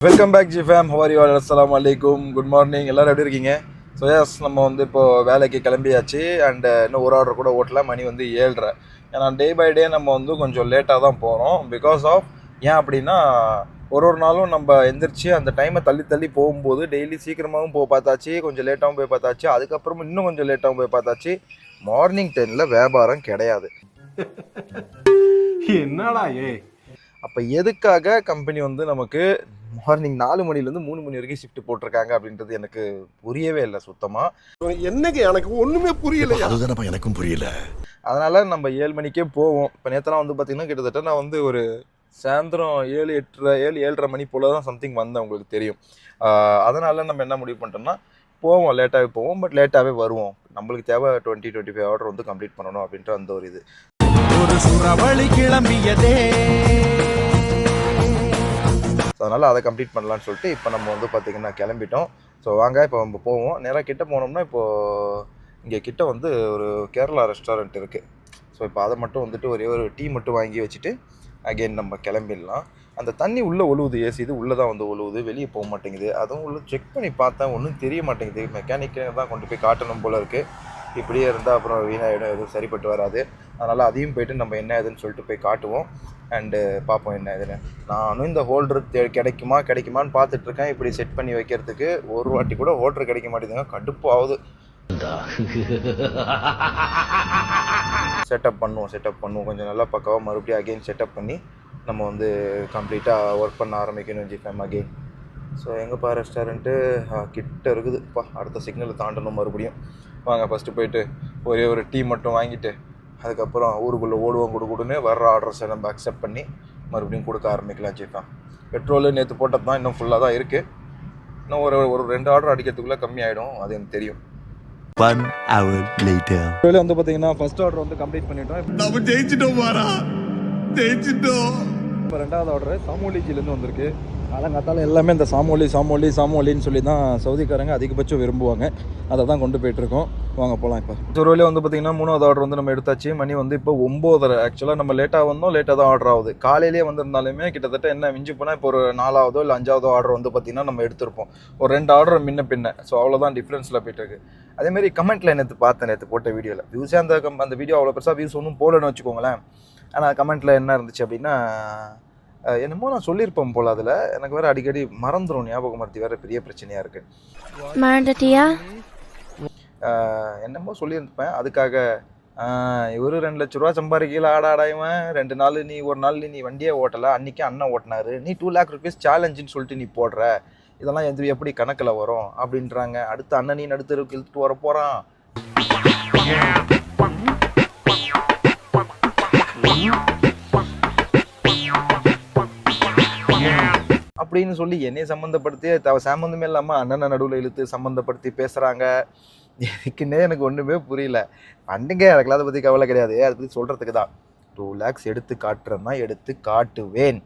Welcome back G fame how are you அஸ்லாம் வலைக்கும் good morning எல்லாரும் எப்படி இருக்கீங்க? ஸோ எஸ் நம்ம வந்து இப்போ வேலைக்கு கிளம்பியாச்சு. அண்ட் இன்னும் ஒரு ஆர்டர் கூட ஓட்டல. மணி வந்து ஏழ்ரை. ஏன்னா டே பை டே நம்ம வந்து கொஞ்சம் லேட்டாக தான் போகிறோம் பிகாஸ் ஆஃப் ஏன் அப்படின்னா ஒரு ஒரு நாளும் நம்ம எந்திரிச்சு அந்த டைமை தள்ளி தள்ளி போகும்போது டெய்லி சீக்கிரமாகவும் போய் பார்த்தாச்சு. கொஞ்சம் லேட்டாகவும் போய் பார்த்தாச்சு. அதுக்கப்புறமா இன்னும் கொஞ்சம் லேட்டாகவும் போய் பார்த்தாச்சு. மார்னிங் டென்னில் வியாபாரம் கிடையாது. என்னடா ஏ அப்போ எதுக்காக கம்பெனி வந்து நமக்கு மார்னிங் நாலு மணிலேருந்து மூணு மணி வரைக்கும் ஷிஃப்ட் போட்டிருக்காங்க அப்படின்றது எனக்கு புரியவே இல்லை சுத்தமாக என்னங்க எனக்கு ஒண்ணுமே புரியலையா? அதுதானப்பா எனக்கும் புரியல. அதனால் நம்ம ஏழு மணிக்கே போவோம். இப்போ நேற்றுலாம் வந்து பார்த்திங்கன்னா கிட்டத்தட்ட நான் வந்து ஒரு சாயந்தரம் ஏழு எட்டரை ஏழு ஏழரை மணி போல் தான் சம்திங் வந்தேன் உங்களுக்கு தெரியும். அதனால் நம்ம என்ன முடிவு பண்ணிட்டோம்னா போவோம் லேட்டாகவே போவோம் பட் லேட்டாகவே வருவோம். நம்மளுக்கு தேவை டுவெண்ட்டி டுவெண்ட்டி ஃபைவ் ஆர்டர் வந்து கம்ப்ளீட் பண்ணணும் அப்படின்ற அந்த ஒரு இது. ஒரு சுறவழி கிளம்பியதே. ஸோ அதனால் அதை கம்ப்ளீட் பண்ணலான்னு சொல்லிட்டு இப்போ நம்ம வந்து பார்த்திங்கன்னா கிளம்பிட்டோம். ஸோ வாங்க இப்போ நம்ம போவோம். நேராக கிட்ட போனோம்னா இப்போது இங்கே கிட்ட வந்து ஒரு கேரளா ரெஸ்டாரண்ட் இருக்குது ஸோ இப்போ அதை மட்டும் வந்துட்டு ஒரே ஒரு டீ மட்டும் வாங்கி வச்சுட்டு அகைன் நம்ம கிளம்பிடலாம். அந்த தண்ணி உள்ளே ஒழுவுது ஏசி இது உள்ளே தான் வந்து ஒழுவுது வெளியே போக மாட்டேங்குது. அதுவும் உள்ள செக் பண்ணி பார்த்தேன் ஒன்றும் தெரிய மாட்டேங்குது. மெக்கானிக்கை தான் கொண்டு போய் காட்டணும் போல் இருக்குது இப்படியே இருந்தால் அப்புறம் வீணாயிடும் எதுவும் சரிப்பட்டு வராது. அதனால் அதையும் போயிட்டு நம்ம என்ன ஏதுன்னு சொல்லிட்டு போய் காட்டுவோம். அண்டு பார்ப்போம் என்ன ஏதுன்னு நானும் இந்த ஹோல்டர் கிடைக்குமா கிடைக்குமான்னு பார்த்துட்ருக்கேன். இப்படி செட் பண்ணி வைக்கிறதுக்கு ஒரு வாட்டி கூட ஹோல்டர் கிடைக்க மாட்டேங்குதுங்க. கடுப்பு ஆகுது. செட்டப் பண்ணுவோம் செட்டப் பண்ணுவோம். கொஞ்சம் நல்லா பக்காவாக மறுபடியும் அகைன் செட்டப் பண்ணி நம்ம வந்து கம்ப்ளீட்டாக ஒர்க் பண்ண ஆரம்பிக்கணும் ஜிஃபேம் அகெயின் ஸோ எங்கேப்பா ரெஸ்டாரண்ட்டு கிட்ட இருக்குதுப்பா அடுத்த சிக்னலை தாண்டணும் மறுபடியும். வாங்க ஃபஸ்ட்டு போயிட்டு ஒரே ஒரு டீ மட்டும் வாங்கிட்டு அதுக்கப்புறம் ஊருக்குள்ளே ஓடுவோம் கொடு கொடுன்னு வர்ற ஆர்டர்ஸை நம்ம அக்செப்ட் பண்ணி மறுபடியும் கொடுக்க ஆரம்பிக்கலாம் ஜிஃபேம் பெட்ரோலு நேற்று போட்டது தான் இன்னும் ஃபுல்லாக தான் இருக்குது இன்னும் ஒரு ஒரு ரெண்டு ஆர்டர் அடிக்கிறதுக்குள்ளே கம்மியாயிடும் அது எனக்கு தெரியும். ஒன் ஹவர் லேட்டர் வந்து பார்த்தீங்கன்னா ஃபர்ஸ்ட் ஆர்டர் வந்து கம்ப்ளீட் பண்ணிட்டோம். நம்ம ஜெயிச்சிட்டோம் பாரா ஜெயிச்சிட்டோம். இப்போ ரெண்டாவது ஆர்டர் சாமோலிஜிலேருந்து வந்திருக்கு. காலங்காத்தால எல்லாமே இந்த சாமோலி சாமோலி சாமோலின்னு சொல்லி தான் சவுதிக்காரங்க அதிகபட்சம் விரும்புவாங்க. அதை தான் கொண்டு போயிட்டுருக்கோம். வாங்க போகலாம் இப்போ. ஒரு வந்து பார்த்தீங்கன்னா மூணாவது ஆர்டர் வந்து நம்ம எடுத்தாச்சு. மணி வந்து இப்போ ஒம்போதரை. ஆக்சுவலாக நம்ம லேட்டாக வந்தோம் லேட்டாக தான் ஆர்டர் ஆகுது. காலையிலேயே வந்திருந்தாலுமே கிட்டத்தட்ட என்ன மிஞ்சி போனால் இப்போ ஒரு நாலாவதோ இல்லை அஞ்சாவதோ ஆர்டர் வந்து பார்த்திங்கன்னா நம்ம எடுத்திருப்போம். ஒரு ரெண்டு ஆர்டர் முன்ன பின்ன. ஸோ அவ்வளோதான் டிஃப்ரென்ஸில் போயிட்டுருக்கு. அதேமாரி கமெண்ட்டில் நேற்று பார்த்தேன் நேற்று போட்ட வீடியோவில் வியூஸே அந்த அந்த வீடியோ அவ்வளோ பெருசாக வியூஸ் ஒன்றும் போடணும்னு வச்சுக்கோங்களேன். ஆனால் கமெண்ட்டில் என்ன இருந்துச்சு அப்படின்னா என்னமோ நான் சொல்லியிருப்பேன் போல் அதில். எனக்கு வேறு அடிக்கடி மறந்துடும் ஞாபகம் மருத்தி வேறு பெரிய பிரச்சனையாக இருக்குது மறந்துட்டியா? என்னமோ சொல்லியிருப்பேன். அதுக்காக இவரு ரெண்டு லட்ச ரூபா சம்பாதிக்கல ஆடாடாயவன் ரெண்டு நாள் நீ ஒரு நாள் நீ வண்டியே ஓட்டலை. அன்றைக்கி அண்ணன் ஓட்டினாரு. நீ டூ லேக் ருபீஸ் சேலஞ்சுன்னு சொல்லிட்டு நீ போடுற. இதெல்லாம் எது எப்படி கணக்கில் வரும்? அப்படின்றாங்க. அடுத்து அண்ணன் நீ நடுத்தருக்கு இழுத்துட்டு வர போகிறான் அப்படின்னு சொல்லி என்னைய சம்மந்தப்படுத்தி த சம்மந்தமே இல்லாமல் அண்ணனை நடுவில் இழுத்து சம்மந்தப்படுத்தி பேசுகிறாங்க எதுக்குன்னே எனக்கு ஒன்றுமே புரியல. பண்டுங்க எனக்குலாம் அதை பற்றி கவலை கிடையாது. அதை பற்றி சொல்கிறதுக்கு தான். டூ லேக்ஸ் எடுத்து காட்டுறேன்னா எடுத்து காட்டுவேன்.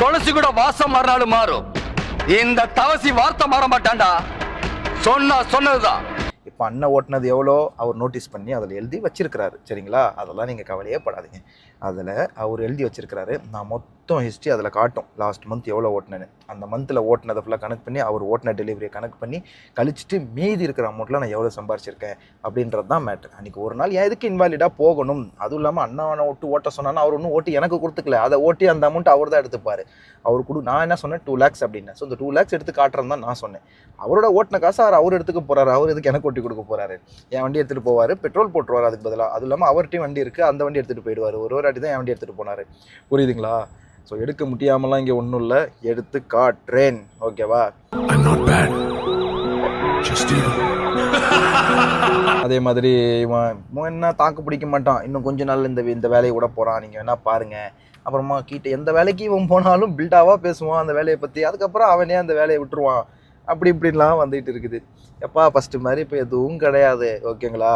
துளசி கூட வாசம் மாறினாலும் மாறும். இந்த தவசி வார்த்தை மாற மாட்டான்டா. சொன்னா சொன்னதுதான். இப்போ அண்ணன் ஓட்டுனது எவ்வளோ? அவர் நோட்டீஸ் பண்ணி அதில் எழுதி வச்சிருக்கிறாரு. சரிங்களா? அதெல்லாம் நீங்கள் கவலையே படாதீங்க. அதில் அவர் எழுதி வச்சிருக்கிறாரு. நான் மொத்தம் ஹிஸ்ட்ரி அதில் காட்டும். லாஸ்ட் மந்த் எவ்வளோ ஓட்டினேன்னு. அந்த மந்தில் ஓட்டினதை ஃபுல்லாக கணக்கு பண்ணி அவர் ஓட்டின டெலிவரியை கணக்கு பண்ணி கழிச்சிட்டு மீதி இருக்கிற அமௌண்ட்டில் நான் எவ்வளோ சம்பாரிச்சிருக்கேன் அப்படின்றது தான் மேட்ரு அன்றைக்கி ஒரு நாள் எதுக்கு இன்வாலிடாக போகணும்? அதுவும் இல்லாமல் அண்ணாவனை ஓட்டு ஓட்ட சொன்னான்னா அவர் ஒன்றும் ஓட்டி எனக்கு கொடுத்துக்கல. அதை ஓட்டி அந்த அமௌண்ட் அவர் தான் எடுத்துப்பார். அவர் கொடு நான் என்ன சொன்னேன்? டூ லேக்ஸ் அப்படின்னு. ஸோ இந்த டூ லேக்ஸ் எடுத்து காட்டுறேன் தான் நான் சொன்னேன். அவரோட ஓட்டின காசு அவர் அவர் எடுத்துக்க போகிறாரு அவர் எதுக்கு எனக்கு ஓட்டி கொடுக்க போகிறாரு என் வண்டி எடுத்துகிட்டு போவார் பெட்ரோல் போட்டுருவார் அதுக்கு பதிலாக அதுவும் இல்லாமல் அவர்கிட்டையும் வண்டி இருக்குது அந்த வண்டி எடுத்துகிட்டு போயிடுவார். ஒரு ஒரு வாட்டி தான் என் வண்டி எடுத்துகிட்டு போனார். புரியுதுங்களா? ஸோ எடுக்க முடியாமலாம் இங்கே ஒன்றும் இல்லை. எடுத்து காட்டுறேன். ஓகேவா. அதே மாதிரி இவன் என்ன தாக்கு பிடிக்க மாட்டான். இன்னும் கொஞ்ச நாள் இந்த இந்த வேலையை விட போகிறான் நீங்கள் வேணா பாருங்க. அப்புறமா கிட்ட எந்த வேலைக்கு இவன் போனாலும் பில்டாவாக பேசுவான் அந்த வேலையை பற்றி அதுக்கப்புறம் அவனே அந்த வேலையை விட்டுருவான். அப்படி இப்படின்லாம் வந்துட்டு இருக்குது. எப்பா ஃபஸ்ட்டு மாதிரி இப்போ எதுவும் கிடையாது. ஓகேங்களா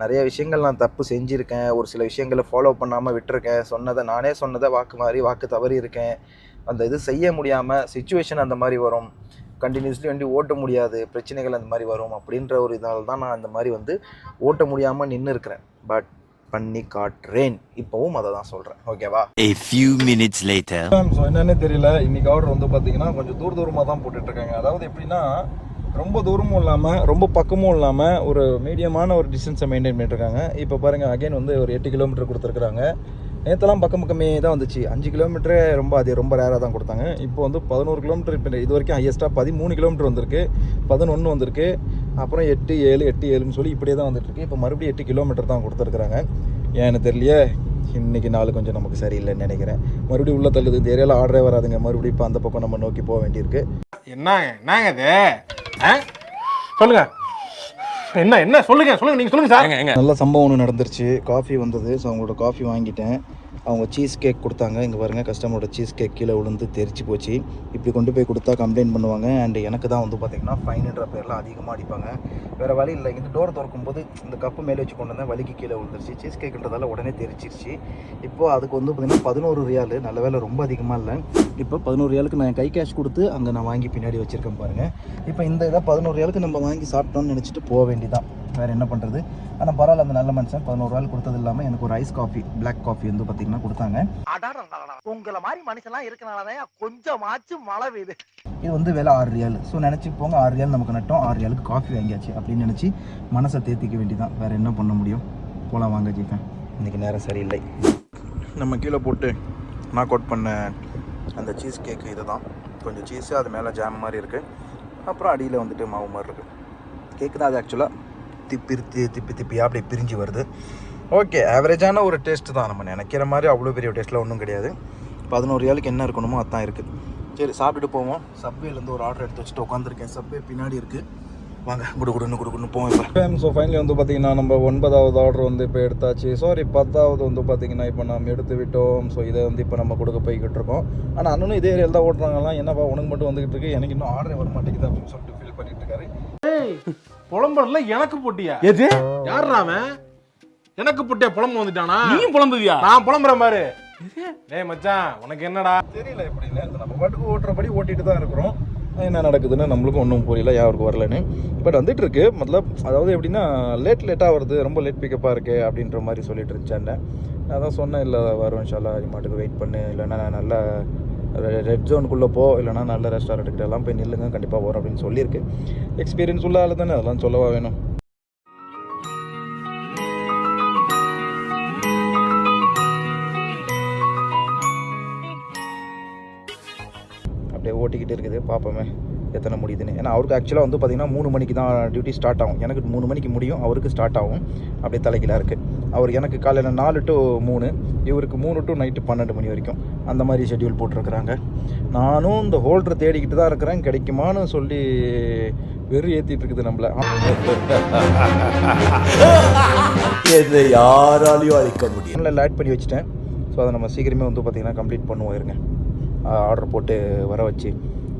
நிறைய விஷயங்கள் நான் தப்பு செஞ்சுருக்கேன். ஒரு சில விஷயங்களை ஃபாலோ பண்ணாமல் விட்டுருக்கேன். சொன்னதை நானே சொன்னதை வாக்கு மாதிரி வாக்கு தவறி இருக்கேன். அந்த இது செய்ய முடியாமல் சுச்சுவேஷன் அந்த மாதிரி வரும். கண்டினியூஸ்லி வண்டி ஓட்ட முடியாது. பிரச்சனைகள் அந்த மாதிரி வரும். அப்படின்ற ஒரு இதால் தான் நான் அந்த மாதிரி வந்து ஓட்ட முடியாமல் நின்று இருக்கிறேன் பட் பண்ணி காட்டுறேன். இப்போவும் அதை தான் சொல்கிறேன் ஓகேவா A few minutes later. என்னன்னே தெரியல. இன்னைக்கு ஆர்டர் வந்து பார்த்தீங்கன்னா கொஞ்சம் தூர தூரமாக தான் போட்டுட்ருக்காங்க அதாவது எப்படின்னா ரொம்ப தூரமும் இல்லாமல் ரொம்ப பக்கமும் இல்லாமல் ஒரு மீடியமான ஒரு டிஸ்டன்ஸை மெயின்டைன் பண்ணிட்டுருக்காங்க. இப்போ பாருங்கள் அகைன் வந்து ஒரு எட்டு கிலோமீட்டர் கொடுத்துருக்குறாங்க. நேற்றுலாம் பக்கம் பக்கமே தான் வந்துச்சு. அஞ்சு கிலோமீட்டரே ரொம்ப அது ரொம்ப ரேராக தான் கொடுத்தாங்க. இப்போ வந்து பதினோரு கிலோமீட்டர் இப்போ இது வரைக்கும் ஹையஸ்ட்டாக பதிமூணு கிலோமீட்டர் வந்திருக்கு. பதினொன்று வந்திருக்கு. அப்புறம் எட்டு ஏழு எட்டு ஏழுன்னு சொல்லி இப்படியே தான் வந்துட்டுருக்கு. இப்போ மறுபடியும் எட்டு கிலோமீட்டர் தான் கொடுத்துருக்குறாங்க. ஏன்னு தெரியலையே? இன்னைக்கு நாள் கொஞ்சம் நமக்கு சரியில்லைன்னு நினைக்கிறேன். மறுபடியும் உள்ள தள்ளுது. இந்த ஏரியாவில் ஆர்டரே வராதுங்க. மறுபடியும் இப்போ அந்த பக்கம் நம்ம நோக்கி போக வேண்டியிருக்கு. என்னங்க? என்னங்க இது? ஆ? சொல்லுங்க. என்ன என்ன? சொல்லுங்க சொல்லுங்க. நீங்க சொல்லுங்க சார். நல்ல சம்பவம் ஒன்று நடந்துருச்சு. காஃபி வந்தது. ஸோ அவங்களோட காஃபி வாங்கிட்டேன். அவங்க சீஸ் கேக் கொடுத்தாங்க. இங்கே பாருங்க கஸ்டமரோட சீஸ் கேக் கீழே விழுந்து தெரிச்சு போச்சு. இப்படி கொண்டு போய் கொடுத்தா கம்ப்ளைண்ட் பண்ணுவாங்க. அண்ட் எனக்கு தான் வந்து பார்த்திங்கன்னா ஃபைனுன்ற பேரில் அதிகமாக அடிப்பாங்க. வேறு வழி இல்லை. இந்த டோர் திறக்கும் போது இந்த கப்பு மேலே வச்சு கொண்டு வந்தேன். வலிக்கு கீழே விழுந்துருச்சு. சீஸ் கேக்குன்றதால உடனே தெரிச்சிருச்சு. இப்போ அதுக்கு வந்து பார்த்தீங்கன்னா பதினோரு ரியால் நல்ல வேலை ரொம்ப அதிகமாக இல்லை. இப்போ பதினோரு ரியாலுக்கு நான் கை கேஷ் கொடுத்து அங்கே நான் வாங்கி பின்னாடி வச்சுருக்கேன் பாருங்கள் இப்போ இந்த இதை பதினோரு ரியாலுக்கு நம்ம வாங்கி சாப்பிட்டோம்னு நினச்சிட்டு போக வேண்டிதான் வேறு என்ன பண்ணுறது ஆனால் பரவாயில்ல அந்த நல்ல மனுஷன் பதினோரு ரூபாய் கொடுத்தது இல்லாமல் எனக்கு ஒரு ஐஸ் காஃபி Black காஃபி வந்து பார்த்தீங்கன்னா கொடுத்தாங்க. உங்களை மாதிரி மனுஷன்லாம் இருக்கனாலதான் கொஞ்சமாச்சும் மழை பெய்யுது. இது வந்து விலை ஆறு ரியால். ஸோ நினச்சி போங்க ஆறு ரியால் நமக்கு நட்டோம். ஆறு ரியாலுக்கு காஃபி வாங்கியாச்சு அப்படின்னு நினச்சி மனசை தேத்திக்க வேண்டியதான் வேறு என்ன பண்ண முடியும்? போலாம் வாங்க ஜீஃபேன் இன்றைக்கி நேரம் சரியில்லை. நம்ம கீழே போட்டு நாக் அவுட் பண்ண அந்த சீஸ் கேக்கு இது தான். கொஞ்சம் சீஸு அது மேலே ஜாம் மாதிரி இருக்குது அப்புறம் அடியில் வந்துட்டு மாவு மாதிரி இருக்குது கேக்கு தான் அது ஆக்சுவலாக திப்பி தி- திப்பி திப்பியாக அப்படியே பிரிஞ்சு வருது. ஓகே ஆவரேஜான ஒரு டேஸ்ட் தான் நம்ம நினைக்கிற மாதிரி அவ்வளோ பெரிய டேஸ்ட்டில் ஒன்றும் கிடையாது. பதினோரு ரியாலுக்கு என்ன இருக்கணுமோ அதான் இருக்குது சரி சாப்பிட்டுட்டு போவோம். சப்வேலேருந்து ஒரு ஆர்டர் எடுத்து வச்சுட்டு உட்காந்துருக்கேன் சப்வே பின்னாடி இருக்குது வாங்க குடு குடுன்னு குடு குடுன்னு போவோம் இப்போ. ஸோ ஃபைனலி வந்து பார்த்தீங்கன்னா நம்ம ஒன்பதாவது ஆர்டர் வந்து இப்போ எடுத்தாச்சு. சாரி பத்தாவது வந்து பார்த்தீங்கன்னா இப்போ நம்ம எடுத்து விட்டோம். ஸோ இதை வந்து இப்போ நம்ம கொடுக்க போய்கிட்டு இருக்கோம். ஆனால் அண்ணனும் இதே ஏரியாவில் தான் ஓட்டுறாங்கலாம் என்னப்பா உனக்கு மட்டும் வந்துகிட்டு இருக்கு. எனக்கு இன்னும் ஆர்டரே வர மாட்டேங்குது அப்படின்னு சொல்லிட்டு ஃபீல் பண்ணிட்டு இருக்காரு. புலம்புறதுல எனக்கு போட்டியா? எது யாருடா அவன்? எனக்கு போட்டியா புலம்பு வந்துட்டானா? நீயும் புலம்புவியா? நான் புலம்புறேன் பாரு. டேய் மச்சான் உனக்கு என்னடா? தெரியல எப்படி இல்லை. நம்ம பாட்டுக்கு ஓட்டுறபடி ஓட்டிட்டு தான் இருக்கிறோம். என்ன நடக்குதுன்னு நம்மளுக்கும் ஒன்றும் புரியல. யாருக்கு வரலன்னு. பட் வந்துட்டு இருக்கு மத்தலப் அதாவது எப்படின்னா லேட் லேட்டாக வருது. ரொம்ப லேட் பிக்கப்பாக இருக்கு அப்படின்ற மாதிரி சொல்லிட்டு இருந்துச்சாண்ட நான் தான் சொன்னேன் இல்லை வரும் இன்ஷால்லா மாட்டுக்கு வெயிட் பண்ணு. இல்லைன்னா நான் நல்ல ரெட் ஜோனுக்குள்ளே போ இல்லைனா நல்ல ரெஸ்டாரண்ட்டுக்கிட்ட எல்லாம் போய் நில்லுங்க கண்டிப்பாக வரும் அப்படின்னு சொல்லியிருக்கு. எக்ஸ்பீரியன்ஸ் உள்ள ஆள் தானே அதெல்லாம் சொல்லவா வேணும்? ஓட்டிக்கிட்டு இருக்குது. பார்ப்போமே எத்தனை முடியுதுன்னு. ஏன்னா அவருக்கு ஆக்சுவலாக வந்து பார்த்தீங்கன்னா மூணு மணிக்கு தான் டியூட்டி ஸ்டார்ட் ஆகும். எனக்கு மூணு மணிக்கு முடியும் அவருக்கு ஸ்டார்ட் ஆகும். அப்படியே தலைகீழாக இருக்குது அவர் எனக்கு காலையில் நாலு டு மூணு இவருக்கு மூணு டு நைட்டு பன்னெண்டு மணி வரைக்கும். அந்த மாதிரி ஷெட்யூல் போட்டிருக்கிறாங்க. நானும் இந்த ஹோல்டரை தேடிக்கிட்டு தான் இருக்கிறேன். கிடைக்குமான்னு சொல்லி வெறி ஏற்றிட்டு இருக்குது நம்மள. இதை யாராலையும் அழிக்க முடியும் ஆட் பண்ணி வச்சுட்டேன். ஸோ அதை நம்ம சீக்கிரமே வந்து பார்த்திங்கன்னா கம்ப்ளீட் பண்ணுவோம் இருங்க. ஆர்டர் போட்டு வர வச்சு.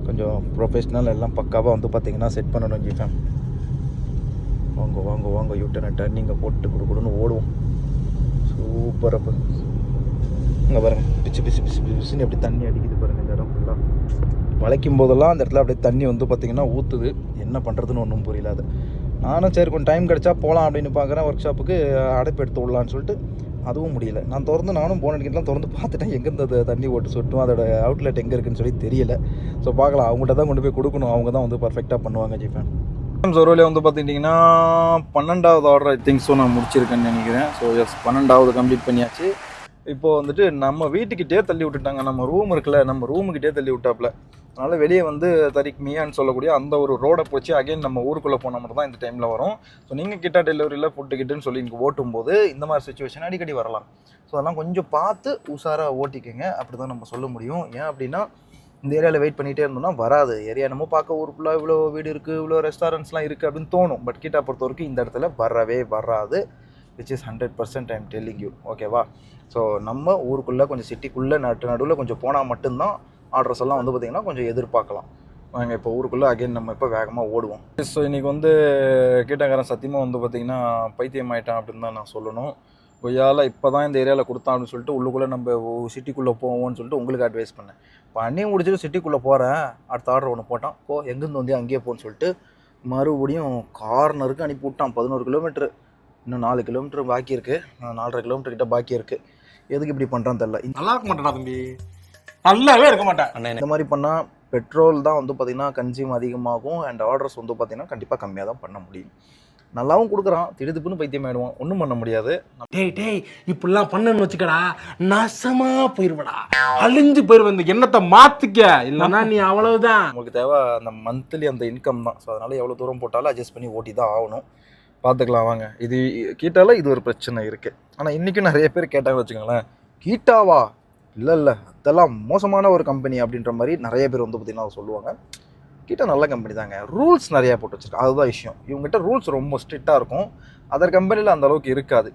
கொஞ்சம் ப்ரொஃபஷ்னல் எல்லாம் பக்காவாக வந்து பார்த்திங்கன்னா செட் பண்ணணும் ஜிஃபேம் வாங்க வாங்க வாங்க யூட்டனை டர்னிங்கை போட்டு கொடுக்கணும்னு ஓடுவோம். சூப்பர் அப்போ. இங்கே பாருங்கள் பிச்சு பிச்சு பிச்சு பிச்சுன்னு எப்படி தண்ணி அடிக்குது பாருங்கள் இந்த இடம் ஃபுல்லாக வளைக்கும் போதெல்லாம் அந்த இடத்துல அப்படியே தண்ணி வந்து பார்த்திங்கன்னா ஊற்றுது என்ன பண்ணுறதுன்னு ஒன்றும் புரியல அது. நானும் சரி கொஞ்சம் டைம் கிடச்சா போகலாம் அப்படின்னு பார்க்குறேன் ஒர்க் ஷாப்புக்கு அடைப்பு எடுத்து விடலான்னு சொல்லிட்டு அதுவும் முடியல. நான் திறந்து நானும் போன அடிக்கலாம் திறந்து பார்த்துட்டேன். எங்கேருந்து அது தண்ணி ஓட்டு சொட்டும்? அதோட அவுட்லெட் எங்கே இருக்குன்னு சொல்லி தெரியல. ஸோ பார்க்கலாம். அவங்கள்ட்ட தான் கொண்டு போய் கொடுக்கணும். அவங்க தான் வந்து பர்ஃபெக்டாக பண்ணுவாங்க ஜிஃபேன் ஜொரோலியா வந்து பார்த்துக்கிட்டிங்கன்னா பன்னெண்டாவது ஆர்டர் ஐ திங்க் ஸோ நான் முடிச்சிருக்கேன்னு நினைக்கிறேன். ஸோ எஸ் பன்னெண்டாவது கம்ப்ளீட் பண்ணியாச்சு. இப்போது வந்துட்டு நம்ம வீட்டுக்கிட்டே தள்ளி விட்டுட்டாங்க. நம்ம ரூம் இருக்குல்ல நம்ம ரூமுக்கிட்டே தள்ளி விட்டாப்புல. அதனால் வெளியே வந்து தரிக் மியான்னு சொல்லக்கூடிய அந்த ஒரு ரோடை போச்சு அகைன் நம்ம ஊருக்குள்ளே போன மாதிரி தான் இந்த டைமில் வரும். ஸோ நீங்கள் கிட்ட டெலிவரியில் ஃபுட்டு கிட்டுன்னு சொல்லி நீங்கள் ஓட்டும் போது இந்த மாதிரி சுச்சுவேஷன் அடிக்கடி வரலாம். ஸோ அதெல்லாம் கொஞ்சம் பார்த்து உஷாராக ஓட்டிக்கோங்க. அப்படி தான் நம்ம சொல்ல முடியும். ஏன் அப்படின்னா இந்த ஏரியாவில் வெயிட் பண்ணிகிட்டே இருந்தோம்னா வராது. ஏரியா நம்ம பார்க்க ஊருக்குள்ளே இவ்வளோ வீடு இருக்குது இவ்வளோ ரெஸ்டாரண்ட்ஸ்லாம் இருக்குது அப்படின்னு தோணும். பட் கிட்டா பொறுத்த வரைக்கும் இந்த இடத்துல வரவே வராது. Which is hundred percent I'm telling you ஓகேவா ஸோ நம்ம ஊருக்குள்ளே கொஞ்சம் சிட்டிக்குள்ளே நட்டு நடுவில் கொஞ்சம் போனால் மட்டும்தான் ஆர்டர்ஸ் எல்லாம் வந்து பார்த்திங்கன்னா கொஞ்சம் எதிர்பார்க்கலாம். நாங்கள் இப்போ ஊருக்குள்ளே அகைன் நம்ம இப்போ வேகமாக ஓடுவோம். ஸோ இன்றைக்கி வந்து கீட்டக்காரன் சத்தியமாக வந்து பார்த்திங்கன்னா பைத்தியம் ஆயிட்டான் அப்படின்னு தான் நான் சொல்லணும். கொய்யால இப்போ தான் இந்த ஏரியாவில் கொடுத்தான் அப்படின்னு சொல்லிட்டு உள்ளுக்குள்ளே நம்ம சிட்டிக்குள்ளே போவோம்னு சொல்லிட்டு உங்களுக்கு அட்வைஸ் பண்ணேன். பண்ணி முடிச்சுட்டு சிட்டிக்குள்ளே போகிறேன் அடுத்த ஆர்டர் ஒன்று போட்டான். போ எங்கேருந்து வந்து அங்கேயே போன்னு சொல்லிட்டு மறுபடியும் கார்னருக்கு அனுப்பி விட்டான். பதினோரு கிலோமீட்ரு இன்னும் நாலு கிலோமீட்டர் பாக்கி இருக்குது நாலரை கிலோமீட்டர் கிட்ட பாக்கி இருக்குது எதுக்கு இப்படி பண்ணுறான்னு தெரில நல்லா இருக்க மாட்டேடா தம்பி. நல்லாவே இருக்க மாட்டேன். இந்த மாதிரி பண்ணால் பெட்ரோல் தான் வந்து பார்த்திங்கன்னா கன்சியூம் அதிகமாகும் அண்ட் ஆர்டர்ஸ் வந்து பார்த்திங்கன்னா கண்டிப்பாக கம்மியாக தான் பண்ண முடியும். நல்லாவும் கொடுக்குறான் திடுதுப்புன்னு பைத்தியம் ஆயிடுவான். ஒன்றும் பண்ண முடியாது. டேய் டேய் இப்படிலாம் பண்ணன்னு வச்சுக்கடா நாசமா போயிருவடா. அழிஞ்சு போயிருவ இந்த எண்ணத்தை மாத்திக்க. இல்லைன்னா நீ அவ்வளவுதான். உங்களுக்கு தேவை அந்த மந்த்லி அந்த இன்கம் தான். ஸோ அதனால் எவ்வளோ தூரம் போட்டாலும் அட்ஜஸ்ட் பண்ணி ஓட்டி தான் ஆகணும். பார்த்துக்கலாம் வாங்க. இது கீட்டால இது ஒரு பிரச்சனை இருக்குது ஆனால் இன்றைக்கும் நிறைய பேர் கேட்டாங்க வச்சுக்கோங்களேன் கீட்டாவா? இல்லை இல்லை. அதெல்லாம் மோசமான ஒரு கம்பெனி அப்படின்ற மாதிரி நிறைய பேர் வந்து பார்த்திங்கன்னா சொல்லுவாங்க. கீட்டா நல்ல கம்பெனி தாங்க. ரூல்ஸ் நிறையா போட்டு வச்சிருக்காங்க. அதுதான் விஷயம். இவங்ககிட்ட ரூல்ஸ் ரொம்ப ஸ்ட்ரிக்டாக இருக்கும். அதர் கம்பெனியில் அந்த அளவுக்கு இருக்காது.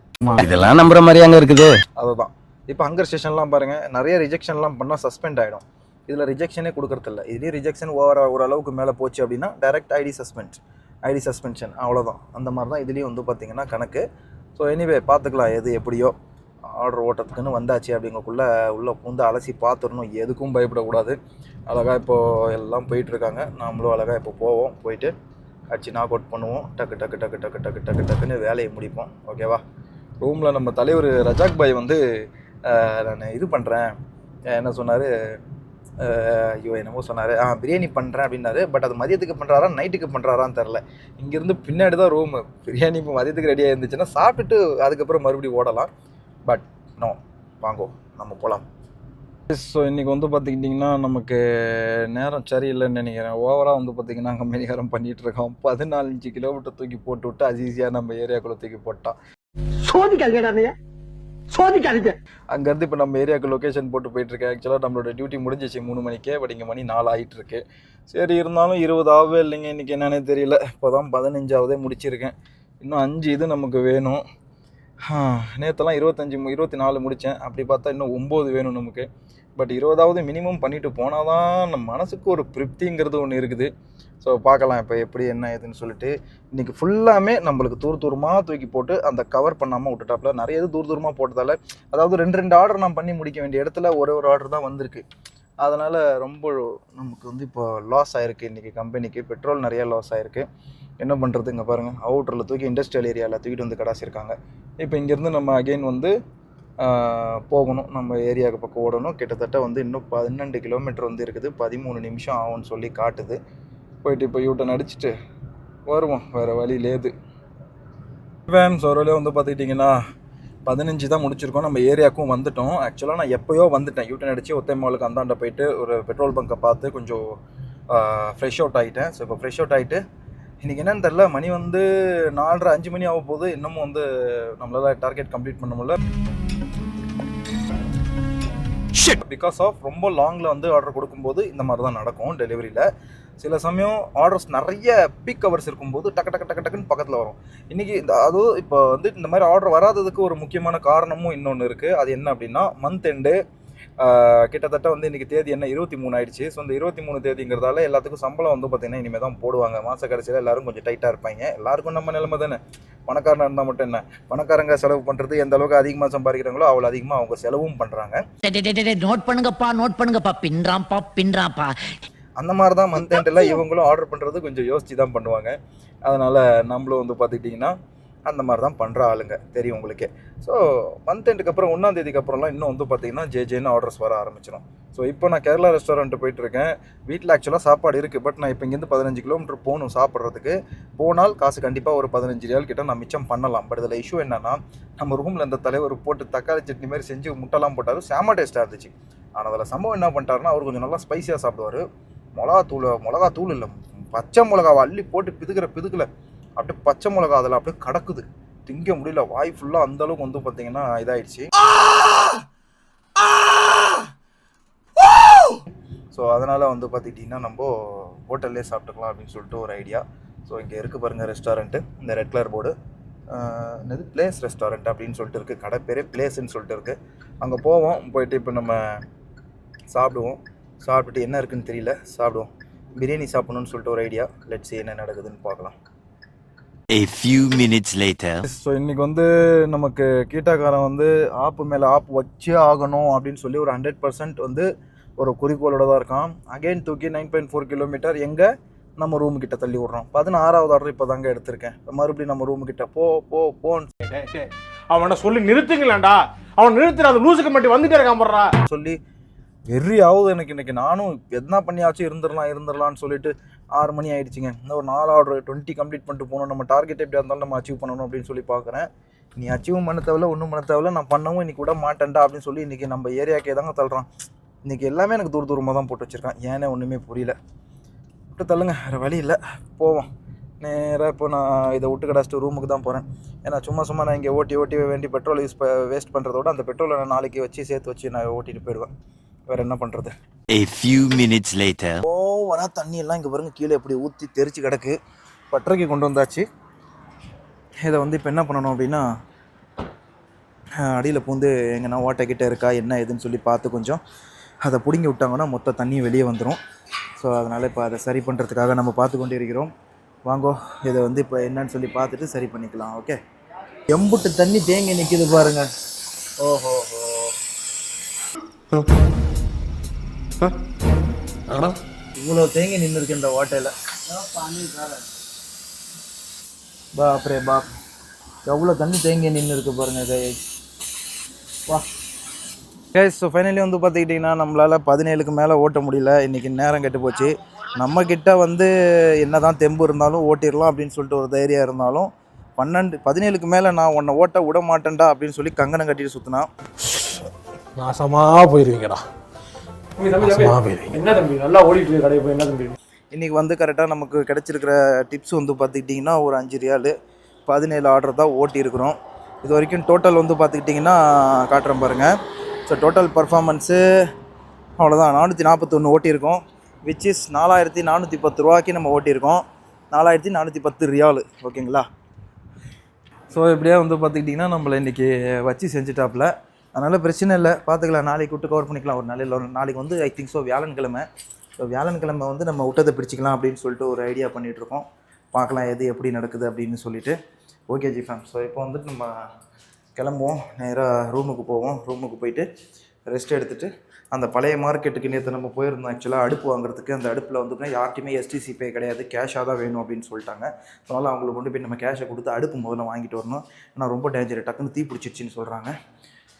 இதெல்லாம் நம்புற மாதிரி அங்க இருக்குது. அதுதான். இப்போ ஹங்கர் ஸ்டேஷன்லாம் பாருங்கள் நிறைய ரிஜெக்ஷன்லாம் பண்ணால் சஸ்பெண்ட் ஆகிடும் இதில் ரிஜெக்ஷனே கொடுக்கறதில்ல. இதுலேயே ரிஜெக்ஷன் ஓவர் ஓரளவுக்கு மேலே போச்சு அப்படின்னா direct ID suspend ID suspension அவ்வளோதான் அந்த மாதிரி தான் இதுலேயும் வந்து பார்த்தீங்கன்னா கணக்கு. ஸோ எனிவே பார்த்துக்கலாம். எது எப்படியோ. ஆர்டர் ஓட்டத்துக்குன்னு வந்தாச்சு அப்படிங்கக்குள்ளே உள்ளே பூந்து அலசி பார்த்துடணும். எதுக்கும் பயப்படக்கூடாது. அழகாக இப்போது எல்லாம் போயிட்டுருக்காங்க. நாமளும் அழகாக இப்போ போவோம். போயிட்டு அடிச்சு நாக் அவுட் பண்ணுவோம். டக்கு டக்கு டக்கு டக்கு டக்கு டக்கு டக்குன்னு வேலையை முடிப்போம். ஓகேவா ரூமில் நம்ம தலைவர் ரஜாக் பாய் வந்து நான் இது பண்ணுறேன் என்ன சொன்னார்? ஐயோ என்னமோ சொன்னார். ஆ பிரியாணி பண்ணுறேன் அப்படின்னாரு. பட் அது மதியத்துக்கு பண்ணுறாரா நைட்டுக்கு பண்ணுறாரான்னு தெரில இங்கேருந்து பின்னாடி தான் ரூமு பிரியாணி இப்போ மதியத்துக்கு ரெடியாக இருந்துச்சுன்னா சாப்பிட்டுட்டு அதுக்கப்புறம் மறுபடியும் ஓடலாம். பட் நோ வாங்கோ நம்ம போகலாம் ஸோ இன்றைக்கி வந்து பார்த்துக்கிட்டிங்கன்னா நமக்கு நேரம் சரியில்லைன்னு நினைக்கிறேன். ஓவராக வந்து பார்த்திங்கன்னா கம்பெனிக்காரன் பண்ணிகிட்டு இருக்கோம். பதினாலஞ்சு கிலோமீட்டர் தூக்கி போட்டு விட்டு அஜீசியாக நம்ம ஏரியாக்குள்ளே தூக்கி போட்டான் சோதிக்காதீங்க சோதிக்காதீங்க. அங்கேருந்து இப்போ நம்ம ஏரியாவுக்கு லொக்கேஷன் போட்டு போயிட்டுருக்கேன் ஆக்சுவலாக நம்மளோட டியூட்டி முடிஞ்சிச்சு மூணு மணிக்கே பட் இங்கே மணி நாலு ஆகிட்டு இருக்கு. சரி இருந்தாலும் இருபது ஆகவே இல்லைங்க இன்றைக்கி என்னன்னே தெரியல. இப்போ தான் பதினஞ்சாவதே முடிச்சிருக்கேன். இன்னும் அஞ்சு இது நமக்கு வேணும். நேற்றுலாம் இருபத்தஞ்சி மு- இருபத்தி நாலு முடித்தேன் அப்படி பார்த்தா இன்னும் ஒம்பது வேணும் நமக்கு. பட் இருபதாவது மினிமம் பண்ணிட்டு போனால் தான் நம்ம மனசுக்கு ஒரு திருப்திங்கிறது ஒன்று இருக்குது. ஸோ பார்க்கலாம் இப்போ எப்படி என்ன ஏதுன்னு சொல்லிட்டு. இன்றைக்கி ஃபுல்லாமே நம்மளுக்கு தூர் தூரமாக தூக்கி போட்டு அந்த கவர் பண்ணாமல் விட்டுட்டாப்புல நிறைய இது தூர் தூரமாக போட்டதால அதாவது ரெண்டு ரெண்டு ஆர்டர் நான் பண்ணி முடிக்க வேண்டிய இடத்துல ஒரே ஒரு ஆர்டர் தான் வந்திருக்கு. அதனால் ரொம்ப நமக்கு வந்து இப்போ லாஸ் ஆயிருக்கு. இன்றைக்கி கம்பெனிக்கு பெட்ரோல் நிறைய லாஸ் ஆயிருக்கு. என்ன பண்ணுறது இங்கே பாருங்கள் அவுட்டரில் தூக்கி இண்டஸ்ட்ரியல் ஏரியாவில் தூக்கிட்டு வந்து கடாசிருக்காங்க இப்போ இங்கேருந்து நம்ம அகைன் வந்து போகணும். நம்ம ஏரியாவுக்கு பக்கம் ஓடணும். கிட்டத்தட்ட வந்து இன்னும் பன்னெண்டு கிலோமீட்டர் வந்து இருக்குது. பதிமூணு நிமிஷம் ஆகும்னு சொல்லி காட்டுது. போயிட்டு இப்போ யூட்டன் அடிச்சுட்டு வருவோம். வேறு வழி லேது வேம் சொரலே வந்து பார்த்துக்கிட்டிங்கன்னா பதினஞ்சு தான் முடிச்சிருக்கோம். நம்ம ஏரியாவுக்கும் வந்துட்டோம். ஆக்சுவலாக நான் எப்போயோ வந்துட்டேன். யூட்டன் அடித்து ஒத்தை அந்தாண்ட போயிட்டு ஒரு பெட்ரோல் பங்கை பார்த்து கொஞ்சம் ஃப்ரெஷ் அவுட் ஆகிட்டேன் ஸோ இப்போ ஃப்ரெஷ் அவுட் ஆகிட்டு இன்றைக்கி என்னன்னு தெரில மணி வந்து நாலரை அஞ்சு மணி ஆக போகுது. இன்னமும் வந்து நம்மளால டார்கெட் கம்ப்ளீட் பண்ண முடியல. பிகாஸ் ஆஃப் ரொம்ப லாங்கில் வந்து ஆர்டர் கொடுக்கும்போது இந்த மாதிரி தான் நடக்கும் டெலிவரியில் சில சமயம் ஆர்டர்ஸ் நிறைய பீக் ஹவர்ஸ் இருக்கும்போது டக்கு டக்கு டக்கு டக்குன்னு பக்கத்தில் வரும். இன்றைக்கி இந்த அதுவும் இப்போ வந்து இந்த மாதிரி ஆர்டர் வராததுக்கு ஒரு முக்கியமான காரணமும் இன்னொன்று இருக்குது அது என்ன அப்படின்னா மந்த் எண்டு கிட்டத்தட்ட வந்து இன்றைக்கி தேதி என்ன இருபத்தி மூணு ஆயிடுச்சு. ஸோ இந்த இருபத்தி மூணு தேதிங்கிறதால எல்லாத்துக்கும் சம்பளம் வந்து பார்த்திங்கன்னா இனிமேல் தான் போடுவாங்க. மாத கடைசியில் எல்லாரும் கொஞ்சம் டைட்டாக இருப்பாங்க. எல்லாருக்கும் நம்ம நிலைமை தானே? பணக்காரனாக இருந்தால் மட்டும் என்ன? பணக்காரங்க செலவு பண்ணுறது எந்த அளவுக்கு அதிகமாக சம்பாதிக்கிறாங்களோ அவ்வளோ அதிகமாக அவங்க செலவும் பண்ணுறாங்க நோட் பண்ணுங்கப்பா நோட் பண்ணுங்கப்பா. பின்றாம்பா பின்றாம்பா அந்த மாதிரி தான் மந்த் எண்டில் இவங்களும் ஆர்டர் பண்ணுறது கொஞ்சம் யோசிச்சு தான் பண்ணுவாங்க. அதனால் நம்மளும் வந்து பார்த்துக்கிட்டிங்கன்னா அந்த மாதிரி தான் பண்ணுற ஆளுங்க தெரியும் உங்களுக்கே. ஸோ மந்த் எண்டுக்கு அப்புறம் ஒன்றாந்தேதிக்கு அப்புறம்லாம் இன்னும் வந்து பார்த்தீங்கன்னா ஜேஜேன்னு ஆர்டர்ஸ் வர ஆரம்பிச்சிடும் ஸோ இப்போ நான் கேரளா ரெஸ்டாரண்ட் போயிட்டுருக்கேன் வீட்டில் ஆக்சுவலாக சாப்பாடு இருக்குது பட் நான் இப்போ இங்கேருந்து பதினஞ்சு கிலோமீட்டர் போகணும் சாப்பிட்றதுக்கு. போனால் காசு கண்டிப்பாக ஒரு பதினஞ்சு ரியால் கிட்ட நான் மிச்சம் பண்ணலாம். பட் இதில் இஷ்யூ என்னென்னா நம்ம ரூமில் இந்த தலைவர் போட்டு தக்காளி சட்னி மாதிரி செஞ்சு முட்டைலாம் போட்டார். செம டேஸ்ட்டாக இருந்துச்சு. ஆனால் அதில் சம்பவம் என்ன பண்ணிட்டாருன்னா அவர் கொஞ்சம் நல்லா ஸ்பைசியாக சாப்பிடுவார். மிளகாத்தூள் மிளகாத்தூள் இல்லை பச்சை மிளகாவை அள்ளி போட்டு பிதுக்கிற பிதுக்கில் அப்படியே பச்சை மிளகா அதில் அப்படியே கடக்குது. திங்க முடியல வாய் ஃபுல்லாக அந்த அளவுக்கு வந்து பார்த்தீங்கன்னா இதாயிடுச்சு. ஸோ அதனால் வந்து பார்த்துக்கிட்டிங்கன்னா நம்ம ஹோட்டல்லே சாப்பிட்டுக்கலாம் அப்படின்னு சொல்லிட்டு ஒரு ஐடியா. ஸோ இங்கே இருக்குது பாருங்கள் ரெஸ்டாரண்ட்டு இந்த ரெட் கலர் போர்டு என்னது? பிளேஸ் ரெஸ்டாரண்ட் அப்படின்னு சொல்லிட்டு இருக்குது கடை பேரே பிளேஸ்ன்னு சொல்லிட்டு இருக்குது அங்கே போவோம். போயிட்டு இப்போ நம்ம சாப்பிடுவோம். சாப்பிட்டுட்டு என்ன இருக்குன்னு தெரியல. சாப்பிடுவோம். பிரியாணி சாப்பிடணும்னு சொல்லிட்டு ஒரு ஐடியா. லெட்ஸ் என்ன நடக்குதுன்னு பார்க்கலாம். A few minutes later. So இன்றைக்கி வந்து நமக்கு கீட்டாக்காரன் வந்து ஆப்பு மேலே ஆப் வச்சே ஆகணும் அப்படின்னு சொல்லி ஒரு ஹண்ட்ரட் பர்சன்ட் வந்து ஒரு குறிக்கோளோட தான் இருக்கான். அகைன் தூக்கி நைன் பாயிண்ட் ஃபோர் கிலோமீட்டர் எங்கே? நம்ம ரூமு கிட்ட தள்ளி விட்றோம் பதினாறாவது ஆர்டர் இப்போ தாங்க எடுத்திருக்கேன். மறுபடியும் நம்ம ரூமு கிட்ட போ போ போன்னு அவனை சொல்லி நிறுத்துங்களேன்டா. அவன் நிறுத்துற அந்த லூசுக்கு மட்டும் வந்துட்டே இருக்கான் போடுறா சொல்லி வெறி ஆகுது எனக்கு இன்னைக்கு நானும் என்ன பண்ணியாச்சும் இருந்துடலாம் இருந்துடலாம்னு சொல்லிட்டு ஆறு மணி ஆயிடுச்சுங்க. இன்னும் ஒரு நாலு ஆர்டர் டுவெண்ட்டி கம்ப்ளீட் பண்ணிட்டு போகணும். நம்ம டார்கெட் எப்படியா இருந்தாலும் நம்ம அச்சீவ் பண்ணணும் அப்படின்னு சொல்லி பார்க்குறேன். நீ அச்சீவ் பண்ண தேவையில்ல ஒன்றும் பண்ண தேவையில்ல. நான் பண்ணவும் இன்றைக்கி விட மாட்டேன்டா அப்படின்னு சொல்லி இன்றைக்கி நம்ம ஏரியாக்கே தாங்க தள்ளுறான். இன்னைக்கு எல்லாமே எனக்கு தூர தூரமாக தான் போட்டு வச்சுருக்கான். ஏனே ஒன்றுமே புரியல. விட்டு தள்ளுங்க வேறு வழி இல்லை. போவோம். நேராக இப்போ நான் இதை விட்டு கிடச்சிட்டு ரூமுக்கு தான் போகிறேன் ஏன்னா சும்மா சும்மா நான் இங்கே ஓட்டி ஓட்டி வேண்டி பெட்ரோல் யூஸ் வேஸ்ட் பண்ணுறத விட அந்த பெட்ரோலை நான் நாளைக்கு வச்சு சேர்த்து வச்சு நான் ஓட்டிகிட்டு போயிடுவேன். வேறு என்ன பண்ணுறது A few minutes later. ஓவராக தண்ணி எல்லாம் இங்கே பாருங்க கீழே இப்படி ஊற்றி தெரிச்சு கிடக்கு. பட்டறைக்கு கொண்டு வந்தாச்சு. இதை வந்து இப்போ என்ன பண்ணணும் அப்படின்னா அடியில் பூந்து எங்கன்னா ஓட்டை கிட்ட இருக்கா என்ன ஏதுன்னு சொல்லி பார்த்து கொஞ்சம் அதை பிடுங்கி விட்டாங்கன்னா மொத்த தண்ணியும் வெளியே வந்துடும் ஸோ அதனால் இப்போ அதை சரி பண்ணுறதுக்காக நம்ம பார்த்து கொண்டு இருக்கிறோம். வாங்கோ இதை வந்து இப்போ என்னன்னு சொல்லி பார்த்துட்டு சரி பண்ணிக்கலாம் ஓகே எம்புட்டு தண்ணி தேங்கி நிற்கிது பாருங்க. ஓஹோ இவ்வளோ தேங்கி நின்று இருக்கு இந்த ஓட்டையில். பாப்ரே பாப் எவ்வளோ தண்ணி தேங்கி நின்று இருக்கு பாருங்க கை வா கேஸ் ஸோ ஃபைனலி வந்து பார்த்துக்கிட்டிங்கன்னா நம்மளால் பதினேழுக்கு மேலே ஓட்ட முடியல. இன்றைக்கி நேரம் கெட்டு போச்சு. நம்ம கிட்ட வந்து என்ன தான் தெம்பு இருந்தாலும் ஓட்டிடலாம் அப்படின்னு சொல்லிட்டு ஒரு தைரியம் இருந்தாலும் பன்னெண்டு பதினேழுக்கு மேலே நான் உன்னை ஓட்ட விட மாட்டேன்டா அப்படின்னு சொல்லி கங்கணம் கட்டிட்டு சுற்றினா நாசமா போயிருவீங்கடா. என்ன தம்பி நல்லா ஓடிட்டு இருக்கு கடையை போய் என்ன தம்பி? இன்றைக்கி வந்து கரெக்டாக நமக்கு கிடச்சிருக்கிற டிப்ஸ் வந்து பார்த்துக்கிட்டிங்கன்னா ஒரு அஞ்சு ரியாலு பதினேழு ஆர்டர் தான் ஓட்டியிருக்கிறோம். இது வரைக்கும் டோட்டல் வந்து பார்த்துக்கிட்டிங்கன்னா காட்டுறேன் பாருங்கள் ஸோ டோட்டல் பர்ஃபார்மன்ஸு அவ்வளோதான் நானூற்றி நாற்பத்தொன்று ஓட்டியிருக்கோம். விச் இஸ் நாலாயிரத்தி நானூற்றி பத்து ரூபாய்க்கு நம்ம ஓட்டியிருக்கோம். நாலாயிரத்தி நானூற்றி பத்து ரியாலு ஓகேங்களா ஸோ இப்படியே வந்து பார்த்துக்கிட்டிங்கன்னா நம்மளை இன்றைக்கி வச்சு செஞ்சுட்டாப்புல. அதனால் பிரச்சனை இல்லை. பார்த்துக்கலாம் நாளைக்கு விட்டு கவர் பண்ணிக்கலாம். ஒரு நாளையில் ஒரு நாளைக்கு வந்து ஐ திங்க் ஸோ வியாழன்கிழமை. ஸோ வியாழன்கிழமை வந்து நம்ம விட்டதை பிடிச்சிக்கலாம் அப்படின்னு சொல்லிட்டு ஒரு ஐடியா பண்ணிகிட்ருக்கோம் பார்க்கலாம் எது எப்படி நடக்குது அப்படின்னு சொல்லிட்டு. ஓகே ஜி ஃபேம் ஸோ இப்போ வந்துட்டு நம்ம கிளம்புவோம். நேராக ரூமுக்கு போவோம். ரூமுக்கு போயிட்டு ரெஸ்ட் எடுத்துகிட்டு அந்த பழைய மார்க்கெட்டுக்கு நேற்று நம்ம போயிருந்தோம் ஆக்சுவலாக அடுப்பு வாங்குறதுக்கு அந்த அடுப்பில் வந்துட்டு யார்ட்டையுமே எஸ்டிசி பே கிடையாது. கேஷாக தான் வேணும் அப்படின்னு சொல்லிட்டாங்க. அதனால் அவங்களுக்கு கொண்டு போய் நம்ம கேஷை கொடுத்து அடுப்பு முதல்ல வாங்கிட்டு வரணும். ஏன்னா ரொம்ப டேஞ்சர் டக்குன்னு தீ பிடிச்சிருச்சின்னு சொல்கிறாங்க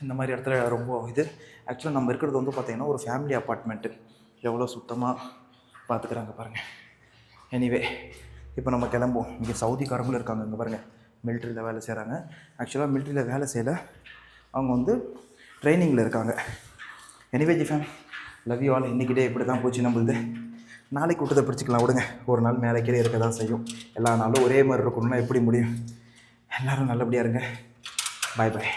இந்த மாதிரி இடத்துல ரொம்ப இது. ஆக்சுவலாக நம்ம இருக்கிறது வந்து பார்த்திங்கன்னா ஒரு ஃபேமிலி அப்பார்ட்மெண்ட்டு எவ்வளோ சுத்தமாக பார்த்துக்குறாங்க பாருங்கள் எனிவே இப்போ நம்ம கிளம்புவோம். இங்கே சவுதிக்காரங்களும் இருக்காங்க இங்கே பாருங்கள் மிலிட்ரியில் வேலை செய்கிறாங்க ஆக்சுவலாக மிலிட்ரியில் வேலை செய்யலை. அவங்க வந்து ட்ரைனிங்கில் இருக்காங்க. Anyway G fame love you all இன்றைக்கிட்டே இப்படி தான் போச்சு நம்மளுது. நாளைக்கு விட்டதை பிடிச்சிக்கலாம். விடுங்க. ஒரு நாள் மேலே கீழே இருக்க தான் செய்யும். எல்லா நாளும் ஒரே மாதிரி இருக்கணும்னா எப்படி முடியும்? எல்லோரும் நல்லபடியாக இருங்க. பாய் பாய்